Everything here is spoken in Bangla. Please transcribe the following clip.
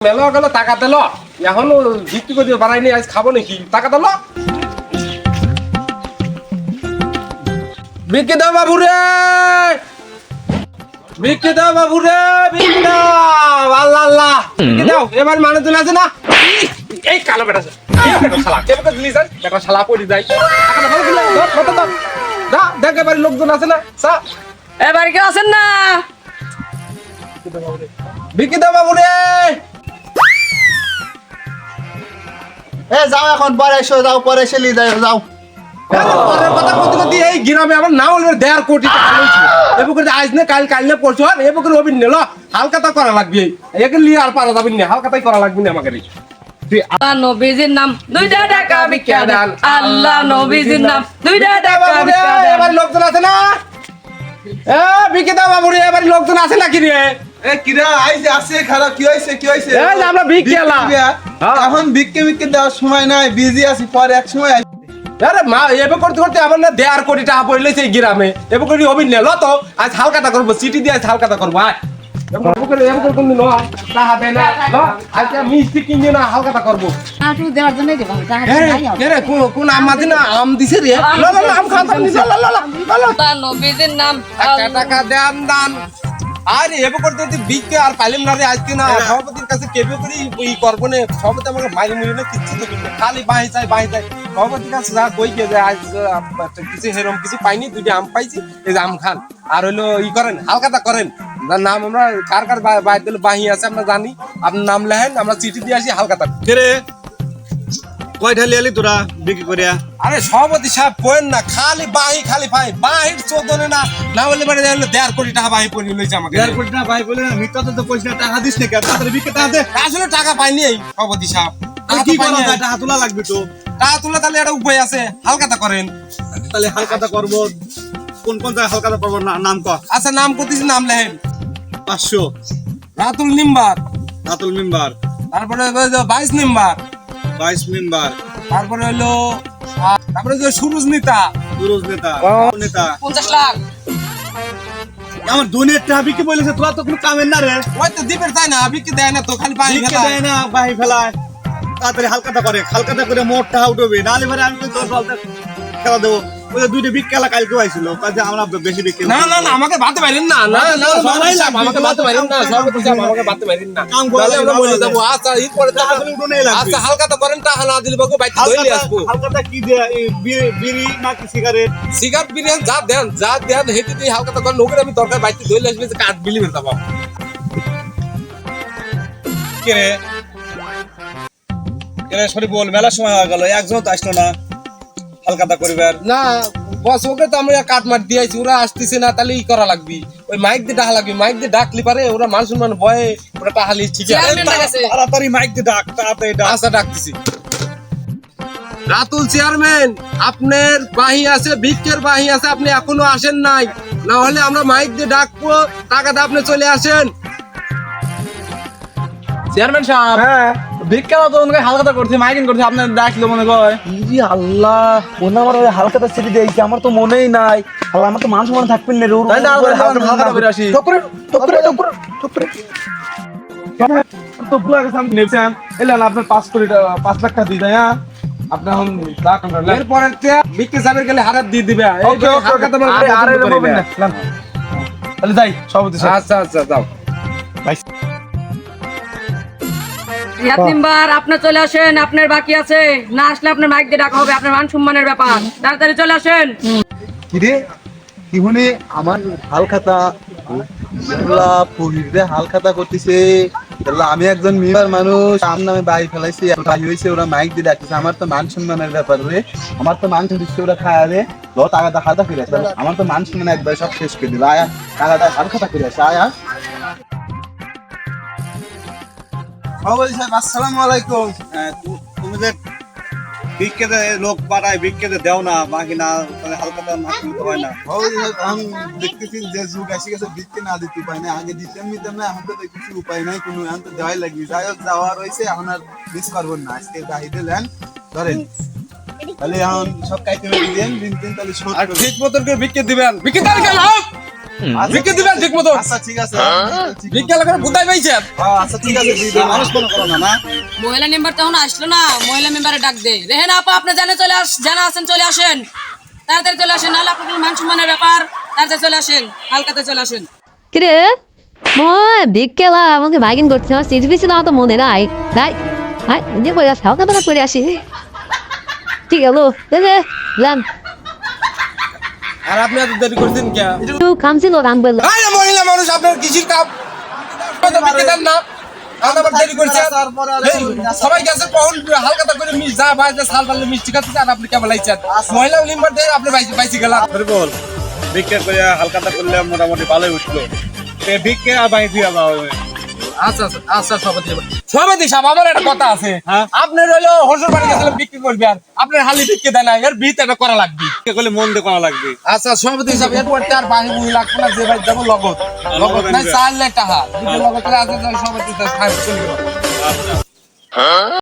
মেলা গেল টাকা দিল এখনও বিক্রি করে বানাইনি আজ খাব নাকি? টাকা দিল বিক্রি দাও বাবু রে বিক্রি দাও বাবু রে বিক্রি দাও। আল্লাহ আল্লাহ। বিক্রি দাও। এবার মানুষজন আছে না? এই কালো বেটা শালা। কে দিলি স্যার বেটা শালা পড়ি যায়। টাকাটা ভালো দিলে কত দাও দা দেখ এবার লোকজন আছে না? সা এবার কেউ আছেন না? বিক্রি দাও বাবু রে এ যাও এখন পরে এসো যাও পরে এসে যাও যাও। কথা এই গ্রামে আমার নাম হলো দেড় কোটি টাকা লইছে। এবার করে আজ না কাল কাল না পরশু আর এবার করে অবিন নিল হালকা তা করা লাগবে একে লিয়ে আর পারা যাবে না হালকা তাই করা লাগবে না আমাকে আল্লাহ নবীজির নাম দুইটা টাকা ভিক্ষা দেন আল্লাহ নবীজির নাম দুইটা টাকা এবার লোকজন আছে না? এ বিকে দাও বাবু রে এবার লোকজন আছে নাকি রে? এ কিরা আইছে আসছে খারাপ কি হইছে কি হইছে? এই যে আমরা। দিয়া। হ্যাঁ। এখন দেওয়ার সময় নাই বিজি আছি পরে এক সময়। আরে মা এবার করতে করতে আমার না দেড় কোটি টাকা পড়লে সেই গ্রামে। এবার করে অবিন নিল তো আজ হালকাতা করব সিটি দিয়ে আজ হালকাতা করব আয়। আম না আম দিছে রে? আরে এবে করতে করতে বিকে আর পাইলাম না রে আজকে না সভাপতির কাছে কেবে করে ই করব না সভাপতি আমাকে মুড়ি না কিচ্ছু দেবে না। খালি বাহি চাই বাহি চাই সভাপতির কাছে যা কই গে আজ কিছু হেরম কিছু পাইনি দুইটা আম পাইছি এই আম খান। আর হইল ই করেন হালকাতা করেন। নাম আমরা কার কার বাইর দিলে বাহি আছে আমরা জানি। আপনার নাম লেহেন আমরা চিঠি দিয়ে আসি হালকাতা কয়টা লিয়ালি তোরা বিক্রি করিয়া? আরে সভাপতি সাহেব কোয়েন না খালি বাহি খালি পাই বাহির চোদনে না না হলে মানে হলো দেড় কোটি টাকা বাহি পড়ে লইছে আমাকে। দেড় কোটি না ভাই বলে না মিথ্যা তো না টাকা দিস না কেন? তাড়াতাড়ি বিক্রি টাকা দে। আসলে টাকা পাইনি এই সভাপতি সাহেব। টাকা কি করা যায়? টাকা তোলা লাগবে তো। টাকা তুলে তাহলে একটা উপায় আছে হালকাতা করেন। তাহলে হালকাতা করব। কোন কোন জায়গায় হালকাতা করব না- নাম কর আচ্ছা নাম করতেছি নাম লেহেন পাঁচশো। রাতুল নিম্বার। রাতুল মেম্বার তারপরে বাইশ নিম্বার। বাইশ মেম্বার। তারপরে হলো তারপরে হলো সুরজ নেতা। সুরজ নেতা নেতা। পঞ্চাশ লাখ। আমার দুনিয়ার ট্রাফিক কি বলেছে? তোরা তো কোনো কামের না রে। ওই তো দ্বীপের তাই না? বিক্রি দেয় না তো খালি পানি বিক্রি দেয় না পানি ফেলায়। তাড়াতাড়ি হালকাটা করে হালকাতা করে মোটটা উঠবে। নাহলে পরে আমি তো খেলা দেবো। ওই যে দুইটা বিক্রি খেলা কালকে হয়েছিল কাজে আমরা বেশি বিক্রি না না না আমাকে বাতে পারেন না না না সভাপতি সাহেব আমাকে বাতে পারেন না সভাপতি সাহেব আমাকে বাতে পারেন না। কাম করে আমরা বলে দেবো আচ্ছা। আচ্ছা হালকা তো করেন টাকা না দিলে বাবু বাইতে ধরে আসব। হালকাতা কি দেয়া বিড়ি- বিড়ি নাকি সিগারেট সিগারেট বিরিয়ানি যা দেন যা দেন হেঁটে দিয়ে হালকা তো করেন ওকে আমি দরকার বাইতে ধরে আসবে যে কাঠ বিলি বের যাব কে রে? কে রে সরি বল মেলা সময় হয়ে গেল একজন তো আসলো না। হালকাতা করিবার। না বস ওকে তো আমরা দিয়েছি ওরা আসতেছে না তাহলে ই করা লাগবে। ওই মাইক দিয়ে ডাকা লাগবে মাইক দিয়ে ডাকলি পারে ওরা মান সম্মান ভয়ে ওরা টাহালি ঠিক আছে। চেয়ারম্যান তাড়াতাড়ি মাইক দিয়ে ডাক তাড়াতাড়ি ডাক। আচ্ছা ডাকতেছি। রাতুল চেয়ারম্যান আপনার বাহি আছে ভিক্ষের বাহি আছে আপনি এখনও আসেন নাই। না হলে আমরা মাইক দিয়ে ডাকবো টাকাটা আপনি চলে আসেন। চেয়ারম্যান সাহেব হ্যাঁ। ভিক্ষা তো ওনাকে হালকাতা করছে মাইকিং করছে আপনার ডাকলো মনে কয় ইরি আল্লাহ ওনা আমার ওই হালকাটা ছেড়ে দিয়েছে আমার তো মনেই নাই। আল্লাহ আমার তো মান সম্মান থাকবেন না করে আসি। তো গেছে আমি নেছেন আপনার পাঁচ কোটি পাঁচ লাখ টাকা দিয়ে দেয় হ্যাঁ? এরপরে সাহেবের গেলে হারাত দিয়ে দিবে। ওকে আরে আরে। তাহলে যাই সভাপতি আচ্ছা আচ্ছা যাও। রিয়াদ মেম্বার আপনি চলে আসেন, আপনার বাকি আছে। না আসলে আপনার মাইক দিয়ে হবে, আপনার মান সম্মানের ব্যাপার। তাড়াতাড়ি চলে আসেন। আমার আমি একজন মেম্বার মানুষ আম নামে বাড়ি ফেলাইছি ভাই হয়েছে ওরা মাইক দিয়ে ডাকতেছে। আমার তো মান সম্মানের ব্যাপার রে। আমার তো মান দিচ্ছে ওরা খায় রে। টাকাটা হাতা ফিরে আমার তো মান সম্মান একবার সব শেষ করে দিল আয়া, টাকাটা হালখাতা ফিরে আয়া। সভাপতি সাহেব আসসালামু আলাইকুম। হ্যাঁ, তুমি যে বিক্রেতে লোক পাঠায় বিক্রেতে দেও না বাকি না তাহলে হালকাতা না করতে হয় না। সভাপতি দেখতেছি যে যুগ এসে গেছে ভিক্ষে না দিতে উপায় নাই। আগে দিতাম নিতাম না এখন তো কিছু উপায় নাই কোনো এখন তো দেওয়াই লাগবে। যাই হোক যাওয়া রয়েছে এখন আর মিস না। আজকে দিলেন ধরেন। তাহলে এখন সব কাইতে দিন দিন তাহলে। ঠিক মতন করে ভিক্ষে দিবেন। গেল বিক্রি দিবেন ঠিক মতো আচ্ছা ঠিক আছে। করে বুঝাই পাইছেন হ্যাঁ, আচ্ছা ঠিক আছে মানুষ মনে করো না না? মহিলা মেম্বার তখন আসলো না মহিলা মেম্বারে ডাক দে। রেহেন আপা আপনি জানে চলে আস জানা আছেন চলে আসেন। তাড়াতাড়ি চলে আসেন নাহলে আপনার মান সম্মানের ব্যাপার। তাড়াতাড়ি চলে আসেন হালকাতে চলে আসেন। কিরে? মই বিকেলা আমাকে বাইকিং করছি আমার সিট পিছিয়ে তো মনে নাই। তাই হাই যে হালকা পাতা করে আসি ঠিক গেল যান। আর আপনি এত দেরি করছেন কে? একটু কামছিল রান বলল আরে মহিলা মানুষ আপনার কৃষির কাম হয়তো বিক্রি দেন না। আর আবার দেরি করছে। সবাই গেছে কখন হালকাতা করে মিস যা ভাইছে সাল পারলে মিষ্টি খাচ্ছে আর আপনি কেমন লাগছেন? মহিলা লিম্বার দিয়ে আপনি বাইসি বাইসি গেলাম বল ভিক্ষা করে হালকাটা করলে মোটামুটি ভালোই উঠল। তে ভিক্ষা আর বাইরে দিয়ে যাওয়া হবে। আচ্ছা আচ্ছা আচ্ছা সভাপতি সভাপতি সাহেব আমার একটা কথা আছে। হ্যাঁ? আপনার হলো হসুর বাড়ি গেছিলাম বিক্রি করবে আর আপনার হালি বিক্রি দেয় না এর ভিত এটা করা লাগবে। কে করলে মন দিয়ে করা লাগবে। আচ্ছা সভাপতি হিসাবে এরপর তার বাহি বুহি লাগবে না যে ভাই যাব লগত। লগত নাই চাল নাই টাকা লগত আছে সভাপতি আচ্ছা।